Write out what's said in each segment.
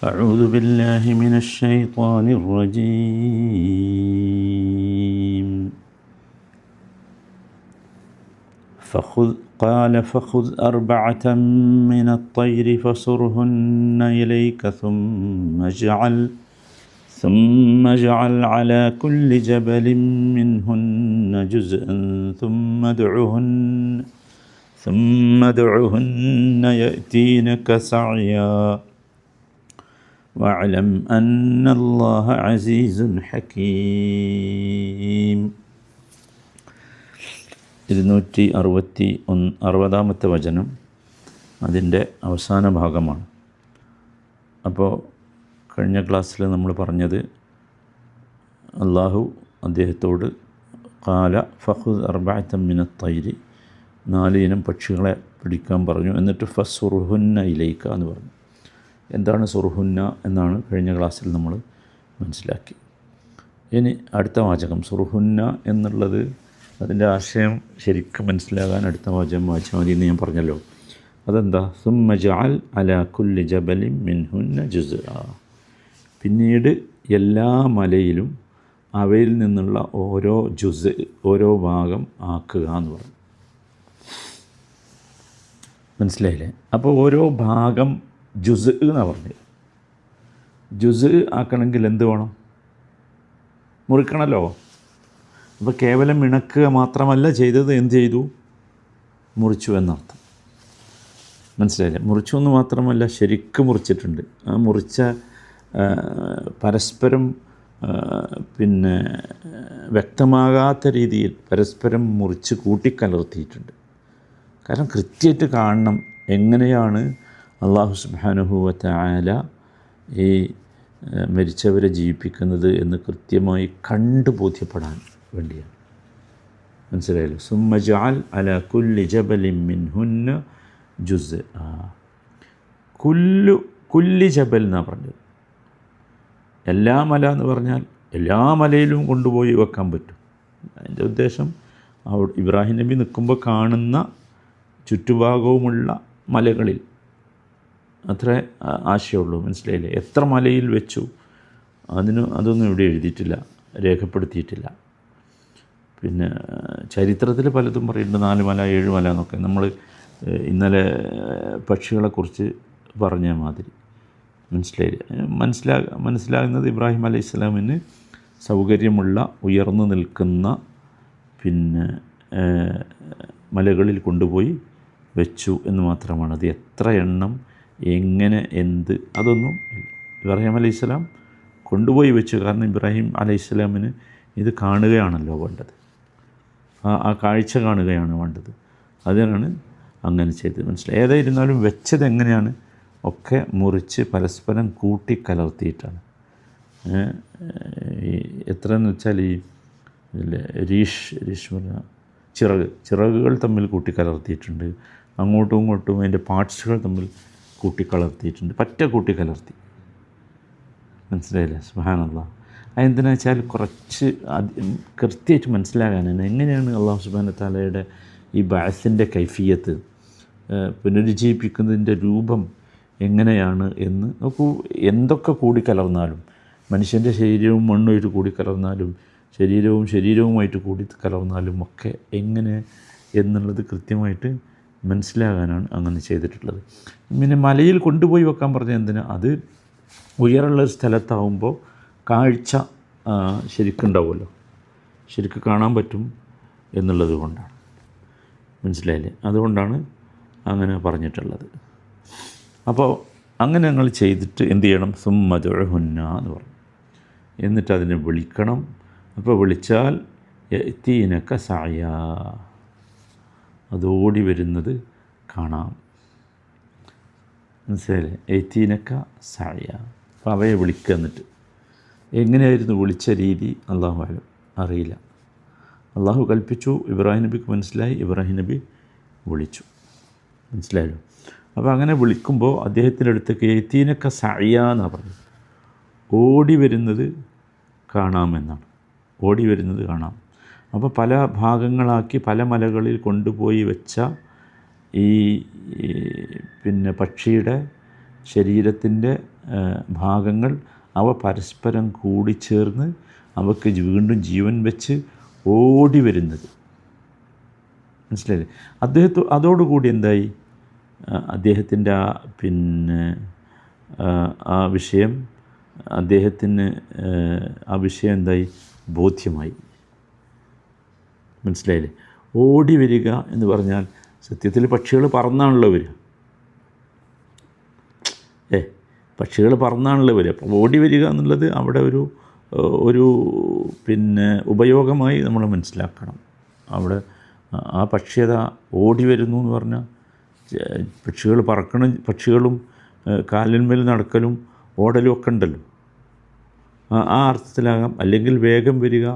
أعوذ بالله من الشيطان الرجيم. فخذ قال فخذ أربعة من الطير فصرهن إليك ثم اجعل ثم اجعل على كل جبل منهن جزءا ثم ادعهن ثم ادعهن يأتينك سعيا. واعلم أن الله عزيز حكيم ഇരുന്നൂറ്റി അറുപത്തി ഒന്ന് അറുപതാമത്തെ വചനം അതിൻ്റെ അവസാന ഭാഗമാണ് അപ്പോൾ കഴിഞ്ഞ ക്ലാസ്സിൽ നമ്മൾ പറഞ്ഞത് അള്ളാഹു അദ്ദേഹത്തോട് കാല ഫഹുദ് അർബാത്തമ്മിന തൈരി നാല് ഇനം പക്ഷികളെ പിടിക്കാൻ പറഞ്ഞു എന്നിട്ട് ഫസുറുഹുന്ന ഇലയിക്ക എന്ന് പറഞ്ഞു എന്താണ് സുർഹുന്ന എന്നാണ് കഴിഞ്ഞ ക്ലാസ്സിൽ നമ്മൾ മനസ്സിലാക്കി. ഇനി അടുത്ത വാചകം സുർഹുന്ന എന്നുള്ളത് അതിന്റെ ആശയം ശരിക്കും മനസ്സിലാകാൻ അടുത്ത വാചകം വായിച്ചാൽ മതി എന്ന് ഞാൻ പറഞ്ഞല്ലോ. അതെന്താ? സുമ്മ ജാൽ അല കുല്ലി ജബലി മിൻഹുന്ന ജുസ് പിന്നീട് എല്ലാ മലയിലും അവയിൽ നിന്നുള്ള ഓരോ ജുസ് ഓരോ ഭാഗം ആക്കുക എന്ന് പറഞ്ഞു. മനസ്സിലായില്ലേ? അപ്പോൾ ഓരോ ഭാഗം ജുസ് എന്നാണ് പറഞ്ഞത്. ജുസ് ആക്കണമെങ്കിൽ എന്ത് വേണം? മുറിക്കണമല്ലോ അപ്പോൾ കേവലം ഇണക്കുക മാത്രമല്ല ചെയ്തത് എന്ത് ചെയ്തു? മുറിച്ചു എന്നർത്ഥം. മനസ്സിലായില്ലേ? മുറിച്ചു എന്ന് മാത്രമല്ല ശരിക്കും മുറിച്ചിട്ടുണ്ട്. ആ മുറിച്ച പരസ്പരം പിന്നെ വ്യക്തമാകാത്ത രീതിയിൽ പരസ്പരം മുറിച്ച് കൂട്ടിക്കലർത്തിയിട്ടുണ്ട്. കാരണം കൃത്യമായിട്ട് കാണണം എങ്ങനെയാണ് അള്ളാഹു സുബാനുഭൂവത്തെ ആല ഈ മരിച്ചവരെ ജീവിപ്പിക്കുന്നത് എന്ന് കൃത്യമായി കണ്ടു ബോധ്യപ്പെടാൻ വേണ്ടിയാണ്. മനസ്സിലായല്ലോ? സുമ്മജാൽ അല കുല്ലി ജബലിൻ മിൻഹുന്ന ജുസ് ആ കുല്ലു കുല്ലി ജബൽ എന്നാണ് പറഞ്ഞത്. എല്ലാ മല എന്ന് പറഞ്ഞാൽ എല്ലാ മലയിലും കൊണ്ടുപോയി വെക്കാൻ പറ്റും. അതിന്റെ ഉദ്ദേശം അവിടെ ഇബ്രാഹിം നബി നിൽക്കുമ്പോൾ കാണുന്ന ചുറ്റുഭാഗവുമുള്ള മലകളിൽ അത്രേ ആശയമുള്ളൂ മനസ്സിലായില്ലേ? എത്ര മലയിൽ വെച്ചു? അതിന് അതൊന്നും ഇവിടെ എഴുതിയിട്ടില്ല രേഖപ്പെടുത്തിയിട്ടില്ല. പിന്നെ ചരിത്രത്തിൽ പലതും പറയുന്നുണ്ട് നാല് മല ഏഴ് മല എന്നൊക്കെ. നമ്മൾ ഇന്നലെ പക്ഷികളെക്കുറിച്ച് പറഞ്ഞ മാതിരി. മനസ്സിലായില്ല? മനസ്സിലാ മനസ്സിലാകുന്നത് ഇബ്രാഹിം അലൈഹി ഇസ്ലാമിന് സൗകര്യമുള്ള ഉയർന്നു നിൽക്കുന്ന പിന്നെ മലകളിൽ കൊണ്ടുപോയി വെച്ചു എന്ന് മാത്രമാണ്. അത് എത്ര എണ്ണം എങ്ങനെ എന്ത് അതൊന്നും ഇബ്രാഹിം അലൈഹി സ്വലാം കൊണ്ടുപോയി വെച്ചു. കാരണം ഇബ്രാഹിം അലൈഹി സ്വലാമിന് ഇത് കാണുകയാണല്ലോ വേണ്ടത്. ആ ആ കാഴ്ച കാണുകയാണ് വേണ്ടത്. അതിനാണ് അങ്ങനെ ചെയ്തത്. മനസ്സിലായി? ഏതായിരുന്നാലും വെച്ചത് എങ്ങനെയാണ്? ഒക്കെ മുറിച്ച് പരസ്പരം കൂട്ടി കലർത്തിയിട്ടാണ്. എത്ര എന്ന് വെച്ചാൽ ഈ ഇതിലെ രീഷ് രീഷ് പറഞ്ഞ ചിറക് ചിറകുകൾ തമ്മിൽ കൂട്ടിക്കലർത്തിയിട്ടുണ്ട് അങ്ങോട്ടും ഇങ്ങോട്ടും അതിന്റെ പാർട്സുകൾ തമ്മിൽ കൂട്ടിക്കലർത്തിയിട്ടുണ്ട്. പറ്റ കൂട്ടിക്കലർത്തി. മനസ്സിലായില്ലേ? സുബാനുള്ള അതെന്തിനാ വെച്ചാൽ കുറച്ച് കൃത്യമായിട്ട് മനസ്സിലാകാനാണ് എങ്ങനെയാണ് അള്ളാഹു സുബാന താലയുടെ ഈ ബാസിന്റെ കൈഫിയത്ത് പുനരുജ്ജീവിപ്പിക്കുന്നതിന്റെ രൂപം എങ്ങനെയാണ് എന്ന് നോക്കൂ. എന്തൊക്കെ കൂടിക്കലർന്നാലും മനുഷ്യന്റെ ശരീരവും മണ്ണുമായിട്ട് കൂടിക്കലർന്നാലും ശരീരവും ശരീരവുമായിട്ട് കൂടി കലർന്നാലും ഒക്കെ എങ്ങനെ എന്നുള്ളത് കൃത്യമായിട്ട് മനസ്സിലാകാനാണ് അങ്ങനെ ചെയ്തിട്ടുള്ളത്. പിന്നെ മലയിൽ കൊണ്ടുപോയി വെക്കാൻ പറഞ്ഞ എന്തിനാ? അത് ഉയരമുള്ള സ്ഥലത്താവുമ്പോൾ കാഴ്ച ശരിക്കുണ്ടാവുമല്ലോ. ശരിക്ക് കാണാൻ പറ്റും എന്നുള്ളത് കൊണ്ടാണ്. മനസ്സിലായില്ലേ? അതുകൊണ്ടാണ് അങ്ങനെ പറഞ്ഞിട്ടുള്ളത്. അപ്പോൾ അങ്ങനെ ഞങ്ങൾ ചെയ്തിട്ട് എന്ത് ചെയ്യണം? സുമ്മതുഹുന്ന എന്ന് പറഞ്ഞു. എന്നിട്ട് അതിനെ വിളിക്കണം. അപ്പോൾ വിളിച്ചാൽ എത്തീനക്ക സായ. അതോടി വരുന്നത് കാണാം. മനസ്സിലായില്ലേ? എയ്ത്തീനക്ക സായ. അപ്പോൾ അവയെ വിളിക്കുക എന്നിട്ട്. എങ്ങനെയായിരുന്നു വിളിച്ച രീതി? അള്ളാഹു അറിയില്ല. അള്ളാഹു കൽപ്പിച്ചു. ഇബ്രാഹിം നബിക്ക് മനസ്സിലായി. ഇബ്രാഹിം നബി വിളിച്ചു. മനസ്സിലായല്ലോ? അപ്പോൾ അങ്ങനെ വിളിക്കുമ്പോൾ അദ്ദേഹത്തിന്റെ അടുത്തേക്ക് എയ്ത്തീനക്ക സായ എന്നാണ് പറഞ്ഞത്. ഓടി വരുന്നത് കാണാമെന്നാണ്. ഓടി വരുന്നത് കാണാം. അപ്പോൾ പല ഭാഗങ്ങളാക്കി പല മലകളിൽ കൊണ്ടുപോയി വെച്ച ഈ പിന്നെ പക്ഷിയുടെ ശരീരത്തിന്റെ ഭാഗങ്ങൾ അവ പരസ്പരം കൂടിച്ചേർന്ന് അവക്ക് വീണ്ടും ജീവൻ വെച്ച് ഓടി വരുന്നത്. മനസ്സിലായില്ലേ? അദ്ദേഹത്തോ അതോടുകൂടി എന്തായി? അദ്ദേഹത്തിന്റെ ആ പിന്നെ ആ വിഷയം അദ്ദേഹത്തിന് ആ വിഷയം എന്തായി? ബോധ്യമായി. മനസ്സിലായില്ലേ? ഓടി വരിക എന്ന് പറഞ്ഞാൽ സത്യത്തിൽ പക്ഷികൾ പറന്നാണല്ലോ വരിക. ഏ പക്ഷികൾ പറന്നാണല്ലോ വരിക. അപ്പോൾ ഓടി വരിക എന്നുള്ളത് അവിടെ ഒരു ഒരു പിന്നെ ഉപയോഗമായി നമ്മൾ മനസ്സിലാക്കണം. അവിടെ ആ പക്ഷിയത ഓടി വരുന്നു എന്ന് പറഞ്ഞാൽ പക്ഷികൾ പറക്കണം പക്ഷികളും കാലിന്മേൽ നടക്കലും ഓടലും ഒക്കെ ഉണ്ടല്ലോ. ആ അർത്ഥത്തിലാകാം. അല്ലെങ്കിൽ വേഗം വരിക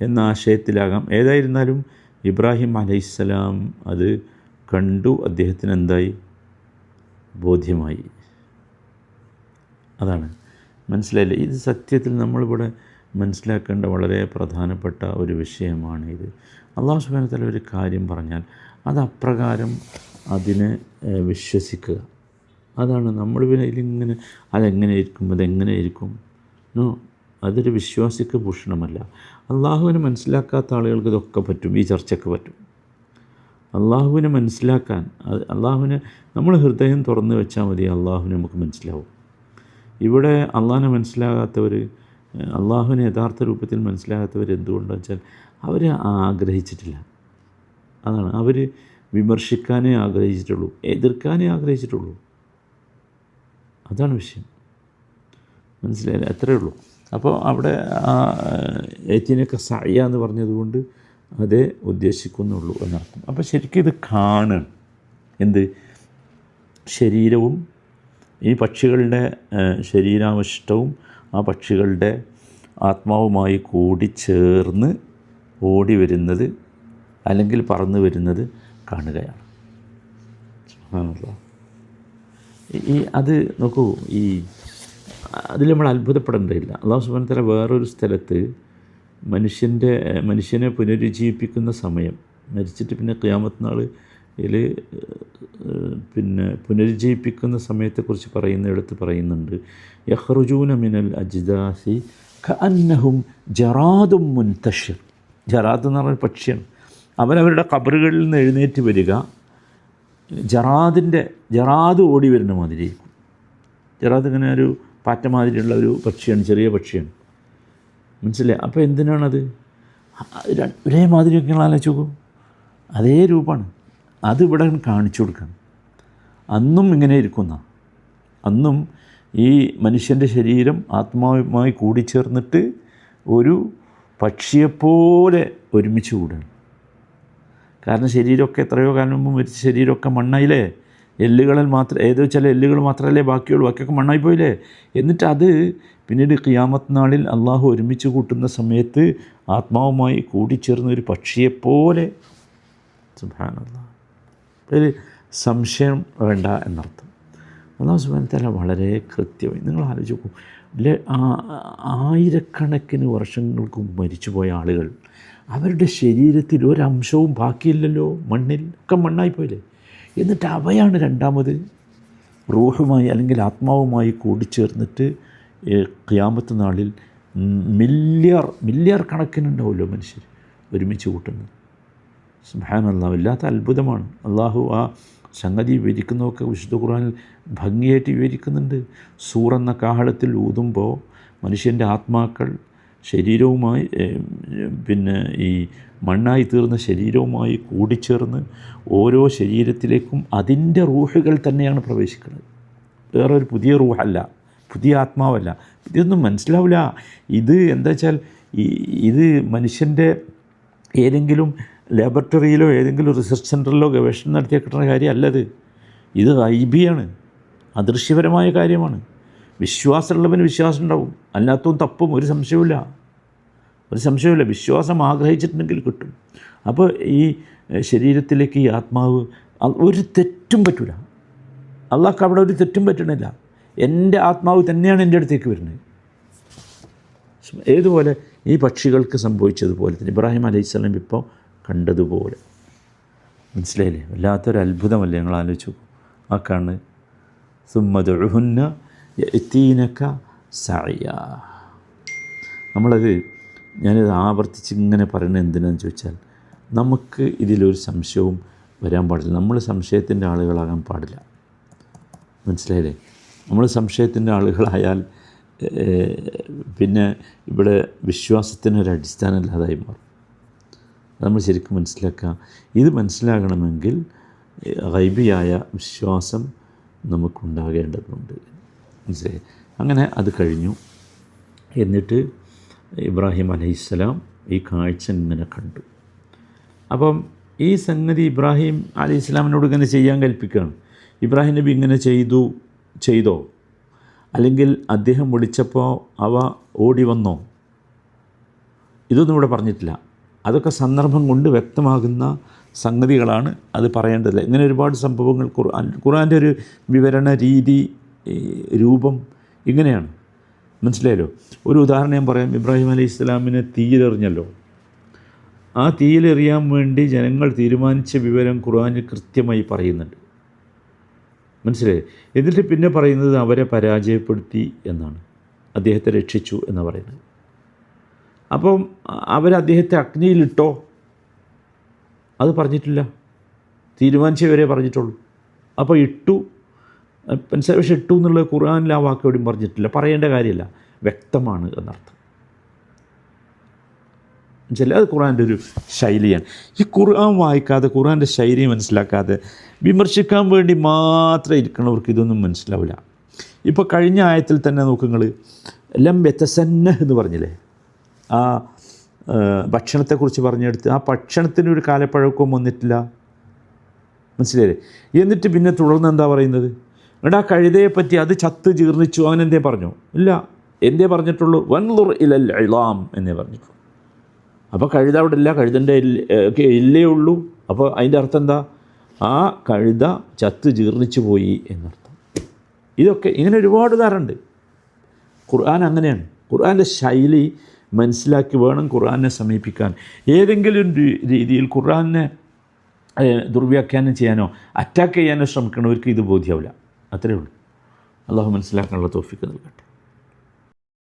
എന്ന ആശയത്തിലാകാം. ഏതായിരുന്നാലും ഇബ്രാഹിം അലൈഹിസ്സലാം അത് കണ്ടു. അദ്ദേഹത്തിന് എന്തായി? ബോധ്യമായി. അതാണ്. മനസ്സിലായില്ലേ? ഇത് സത്യത്തിൽ നമ്മളിവിടെ മനസ്സിലാക്കേണ്ട വളരെ പ്രധാനപ്പെട്ട ഒരു വിഷയമാണ് ഇത് അള്ളാഹു സുബാനത്തല ഒരു കാര്യം പറഞ്ഞാൽ അത് അപ്രകാരം അതിനെ വിശ്വസിക്കുക. അതാണ് നമ്മൾ പിന്നെ ഇതിലിങ്ങനെ അതെങ്ങനെ ഇരിക്കും അതെങ്ങനെ ഇരിക്കും? അതൊരു വിശ്വാസിക്ക് ഭൂഷണമല്ല. അള്ളാഹുവിനെ മനസ്സിലാക്കാത്ത ആളുകൾക്ക് ഇതൊക്കെ പറ്റും ഈ ചർച്ചയ്ക്ക് പറ്റും. അള്ളാഹുവിനെ മനസ്സിലാക്കാൻ അള്ളാഹുവിനെ നമ്മൾ ഹൃദയം തുറന്നു വെച്ചാൽ മതി അള്ളാഹുവിനെ നമുക്ക് മനസ്സിലാവും. ഇവിടെ അള്ളാഹിനെ മനസ്സിലാകാത്തവർ അള്ളാഹുവിനെ യഥാർത്ഥ രൂപത്തിൽ മനസ്സിലാകാത്തവർ എന്തുകൊണ്ടെന്ന് വെച്ചാൽ അവർ ആഗ്രഹിച്ചിട്ടില്ല. അതാണ് അവർ വിമർശിക്കാനേ ആഗ്രഹിച്ചിട്ടുള്ളൂ എതിർക്കാനേ ആഗ്രഹിച്ചിട്ടുള്ളൂ. അതാണ് വിഷയം. മനസ്സിലായില്ല? അത്രയേ ഉള്ളൂ. അപ്പോൾ അവിടെ ആ ഏറ്റിനൊക്കെ സയ്യ എന്ന് പറഞ്ഞതുകൊണ്ട് അതേ ഉദ്ദേശിക്കുന്നുള്ളൂ എന്നർത്ഥം. അപ്പോൾ ശരിക്കും ഇത് കാണുക എന്ത്? ശരീരവും ഈ പക്ഷികളുടെ ശരീരാവശിഷ്ടവും ആ പക്ഷികളുടെ ആത്മാവുമായി കൂടിച്ചേർന്ന് ഓടി വരുന്നത് അല്ലെങ്കിൽ പറന്നു വരുന്നത് കാണുകയാണ്. ഈ അത് നോക്കൂ ഈ അതിൽ നമ്മൾ അത്ഭുതപ്പെടേണ്ടതില്ല. അള്ളാഹു സുബാനത്തല വേറൊരു സ്ഥലത്ത് മനുഷ്യന്റെ മനുഷ്യനെ പുനരുജ്ജീവിപ്പിക്കുന്ന സമയം മരിച്ചിട്ട് പിന്നെ ക്യാമത്ത് നാൾ പിന്നെ പുനരുജ്ജീവിപ്പിക്കുന്ന സമയത്തെക്കുറിച്ച് പറയുന്നിടത്ത് പറയുന്നുണ്ട് യഹ്റുജൂന മിനൽ അജ്ദാസി ഖഅന്നഹും ജറാദും മുൻതഷിർ. ജറാദ് എന്ന് പറഞ്ഞ പക്ഷിയാണ്. അവരവരുടെ കബറുകളിൽ നിന്ന് എഴുന്നേറ്റ് വരിക ജറാദിന്റെ ജറാദ് ഓടി വരുന്ന മാതിരി ജറാദ് ഇങ്ങനെ ഒരു പാറ്റ മാതിരിയുള്ള ഒരു പക്ഷിയാണ് ചെറിയ പക്ഷിയാണ്. മനസ്സിലായി? അപ്പോൾ എന്തിനാണത്? ഒരേ മാതിരിയൊക്കെ ആലോചിച്ച് അതേ രൂപമാണ്. അത് ഇവിടെ കാണിച്ചു കൊടുക്കണം. അന്നും ഇങ്ങനെ ഇരിക്കുന്ന അന്നും ഈ മനുഷ്യന്റെ ശരീരം ആത്മാവുമായി കൂടിച്ചേർന്നിട്ട് ഒരു പക്ഷിയെപ്പോലെ ഒരുമിച്ച് കൂടുകയാണ്. കാരണം ശരീരമൊക്കെ എത്രയോ കാലം മുമ്പ് മരിച്ച ശരീരമൊക്കെ മണ്ണായില്ലേ? എല്ലുകളിൽ മാത്രം ഏതോ ചില എല്ലുകൾ മാത്രമല്ലേ ബാക്കിയുള്ളൂ ബാക്കിയൊക്കെ മണ്ണായി പോയില്ലേ? എന്നിട്ട് അത് പിന്നീട് ഖിയാമത്ത് നാളിൽ അള്ളാഹു ഒരുമിച്ച് കൂട്ടുന്ന സമയത്ത് ആത്മാവുമായി കൂടിച്ചേർന്ന ഒരു പക്ഷിയെപ്പോലെ. ഒരു സംശയം വേണ്ട എന്നർത്ഥം. അള്ളാഹു സുബാൻ തല വളരെ കൃത്യമായി നിങ്ങൾ ആലോചിച്ച് നോക്കും. ആയിരക്കണക്കിന് വർഷങ്ങൾക്ക് മരിച്ചുപോയ ആളുകൾ അവരുടെ ശരീരത്തിൽ ഒരംശവും ബാക്കിയില്ലല്ലോ മണ്ണിൽ ഒക്കെ മണ്ണായിപ്പോയില്ലേ എന്നിട്ട് അവയാണ് രണ്ടാമത്. റൂഹുമായി അല്ലെങ്കിൽ ആത്മാവുമായി കൂടിച്ചേർന്നിട്ട് ക്യാമത്ത് നാളിൽ മില്യർ മില്യർ കണക്കിനുണ്ടാവുമല്ലോ മനുഷ്യർ ഒരുമിച്ച് കൂട്ടുന്നത്. സുഹാനല്ല വല്ലാത്ത അത്ഭുതമാണ്. അള്ളാഹു ആ സംഗതി വിവരിക്കുന്നതൊക്കെ വിശുദ്ധ ഖുർആനിൽ ഭംഗിയായിട്ട് വിവരിക്കുന്നുണ്ട്. സൂറെന്ന കാഹളത്തിൽ ഊതുമ്പോൾ മനുഷ്യന്റെ ആത്മാക്കൾ ശരീരവുമായി പിന്നെ ഈ മണ്ണായി തീർന്ന ശരീരവുമായി കൂടിച്ചേർന്ന് ഓരോ ശരീരത്തിലേക്കും അതിന്റെ റൂഹുകൾ തന്നെയാണ് പ്രവേശിക്കുന്നത്. വേറെ ഒരു പുതിയ റൂഹല്ല പുതിയ ആത്മാവല്ല. ഇതൊന്നും മനസ്സിലാവില്ല. ഇത് എന്താ വെച്ചാൽ ഇത് മനുഷ്യന്റെ ഏതെങ്കിലും ലാബറട്ടറിയിലോ ഏതെങ്കിലും റിസർച്ച് സെന്ററിലോ ഗവേഷണം നടത്തിയ കിട്ടുന്ന കാര്യമല്ലത്. ഇത് ഐബിയാണ്. അദൃശ്യപരമായ കാര്യമാണ്. വിശ്വാസമുള്ളവന് വിശ്വാസം ഉണ്ടാവും അല്ലാത്തവൻ തപ്പും ഒരു സംശയവുമില്ല. ഒരു സംശയമില്ല വിശ്വാസം ആഗ്രഹിച്ചിട്ടുണ്ടെങ്കിൽ കിട്ടും. അപ്പോൾ ഈ ശരീരത്തിലേക്ക് ഈ ആത്മാവ് ഒരു തെറ്റും പറ്റില്ല അള്ളാഹ്ക്ക് അവിടെ ഒരു തെറ്റും പറ്റണില്ല. എന്റെ ആത്മാവ് തന്നെയാണ് എന്റെ അടുത്തേക്ക് വരുന്നത്. ഏതുപോലെ ഈ പക്ഷികൾക്ക് സംഭവിച്ചതുപോലെ തന്നെ ഇബ്രാഹിം അലൈഹിസ്ലാം ഇപ്പോൾ കണ്ടതുപോലെ. മനസ്സിലായില്ലേ? വല്ലാത്തൊരു അത്ഭുതമല്ലേ ഞങ്ങൾ ആലോചിച്ചു ആ കണ്ണ് സുമ്മതുഹുന്ന എത്തീനക്ക സായ നമ്മളത് ഞാനിത് ആവർത്തിച്ച് ഇങ്ങനെ പറയുന്നത് എന്തിനാന്ന് ചോദിച്ചാൽ നമുക്ക് ഇതിലൊരു സംശയവും വരാൻ പാടില്ല. നമ്മൾ സംശയത്തിന്റെ ആളുകളാകാൻ പാടില്ല. മനസ്സിലായില്ലേ? നമ്മൾ സംശയത്തിന്റെ ആളുകളായാൽ പിന്നെ ഇവിടെ വിശ്വാസത്തിനൊരു അടിസ്ഥാനമില്ലാതായി മാറും. നമ്മൾ ശരിക്കും മനസ്സിലാക്കുക. ഇത് മനസ്സിലാകണമെങ്കിൽ ഗൈബിയായ വിശ്വാസം നമുക്കുണ്ടാകേണ്ടതുണ്ട്. മനസ്സിലായി? അങ്ങനെ അത് കഴിഞ്ഞു. എന്നിട്ട് ഇബ്രാഹിം അലൈഹിസ്സലാം ഈ കാഴ്ച ഇങ്ങനെ കണ്ടു. അപ്പം ഈ സംഗതി ഇബ്രാഹിം അലി ഇസ്ലാമിനോട് ഇങ്ങനെ ചെയ്യാൻ കൽപ്പിക്കുകയാണ്. ഇബ്രാഹിം നബി ഇങ്ങനെ ചെയ്തു ചെയ്തോ? അല്ലെങ്കിൽ അദ്ദേഹം വിളിച്ചപ്പോൾ അവ ഓടി വന്നോ? ഇതൊന്നും ഇവിടെ പറഞ്ഞിട്ടില്ല. അതൊക്കെ സന്ദർഭം കൊണ്ട് വ്യക്തമാകുന്ന സംഗതികളാണ് അത് പറയേണ്ടതില്ല ഇങ്ങനെ ഒരുപാട് സംഭവങ്ങൾ ഖുർആൻ ഖുർആന്റെ ഒരു വിവരണ രീതി രൂപം ഇങ്ങനെയാണ്. മനസ്സിലായല്ലോ? ഒരു ഉദാഹരണം ഞാൻ പറയാം. ഇബ്രാഹിം അലി ഇസ്ലാമിനെ തീയിലെറിഞ്ഞല്ലോ. ആ തീയിലെറിയാൻ വേണ്ടി ജനങ്ങൾ തീരുമാനിച്ച വിവരം ഖുർആനിൽ കൃത്യമായി പറയുന്നുണ്ട്. മനസ്സിലായി? എന്നിട്ട് പിന്നെ പറയുന്നത് അവരെ പരാജയപ്പെടുത്തി എന്നാണ്. അദ്ദേഹത്തെ രക്ഷിച്ചു എന്ന് പറയുന്നത്. അപ്പം അവർ അദ്ദേഹത്തെ അഗ്നിയിലിട്ടോ? അത് പറഞ്ഞിട്ടില്ല. തീരുമാനിച്ചവരെ പറഞ്ഞിട്ടുള്ളൂ. അപ്പോൾ ഇട്ടു. പക്ഷെ ഇട്ടു എന്നുള്ള ഖുർആാനിൽ ആ വാക്ക് എവിടെയും പറഞ്ഞിട്ടില്ല. പറയേണ്ട കാര്യമില്ല. വ്യക്തമാണ് എന്നർത്ഥം. മനസ്സിലായി അത് ഖുർആന്റെ ഒരു ശൈലിയാണ്. ഈ ഖുർആൻ വായിക്കാതെ ഖുർആന്റെ ശൈലി മനസ്സിലാക്കാതെ വിമർശിക്കാൻ വേണ്ടി മാത്രം ഇരിക്കുന്നവർക്ക് ഇതൊന്നും മനസ്സിലാവില്ല. ഇപ്പോൾ കഴിഞ്ഞ ആയത്തിൽ തന്നെ നോക്കുങ്ങൾ ലം വ്യത്യസന്ന എന്ന് പറഞ്ഞില്ലേ? ആ, ഭക്ഷണത്തെക്കുറിച്ച് പറഞ്ഞെടുത്ത് ആ ഭക്ഷണത്തിന് ഒരു കാലപ്പഴക്കവും വന്നിട്ടില്ല. മനസ്സിലായില്ലേ? എന്നിട്ട് പിന്നെ തുടർന്ന് എന്താ പറയുന്നത്? എന്നിട്ട് ആ കഴുതയെ പറ്റി അത് ചത്ത് ജീർണിച്ചു അങ്ങനെ എന്തേ പറഞ്ഞു? ഇല്ല എന്തേ പറഞ്ഞിട്ടുള്ളൂ? വൻലുർ ഇലൽ ഇളാം എന്നേ പറഞ്ഞിട്ടുള്ളൂ. അപ്പോൾ കഴുത അവിടെ ഇല്ല കഴുതന്റെ ഇല്ലേ ഉള്ളൂ. അപ്പോൾ അതിന്റെ അർത്ഥം എന്താ? ആ കഴുത ചത്ത് ജീർണിച്ചു പോയി എന്നർത്ഥം. ഇതൊക്കെ ഇങ്ങനെ ഒരുപാട് ഉദാഹരണമുണ്ട്. ഖുർആൻ അങ്ങനെയാണ്. ഖുർആന്റെ ശൈലി മനസ്സിലാക്കി വേണം ഖുർആനെ സമീപിക്കാൻ. ഏതെങ്കിലും രീതിയിൽ ഖുർആനെ ദുർവ്യാഖ്യാനം ചെയ്യാനോ അറ്റാക്ക് ചെയ്യാനോ ശ്രമിക്കണവർക്ക് ഇത് ബോധ്യമാവില്ല അത്രയേ ഉള്ളൂ. അള്ളാഹു മനസ്സിലാക്കാനുള്ള തോഫിക്ക് നൽകട്ടെ.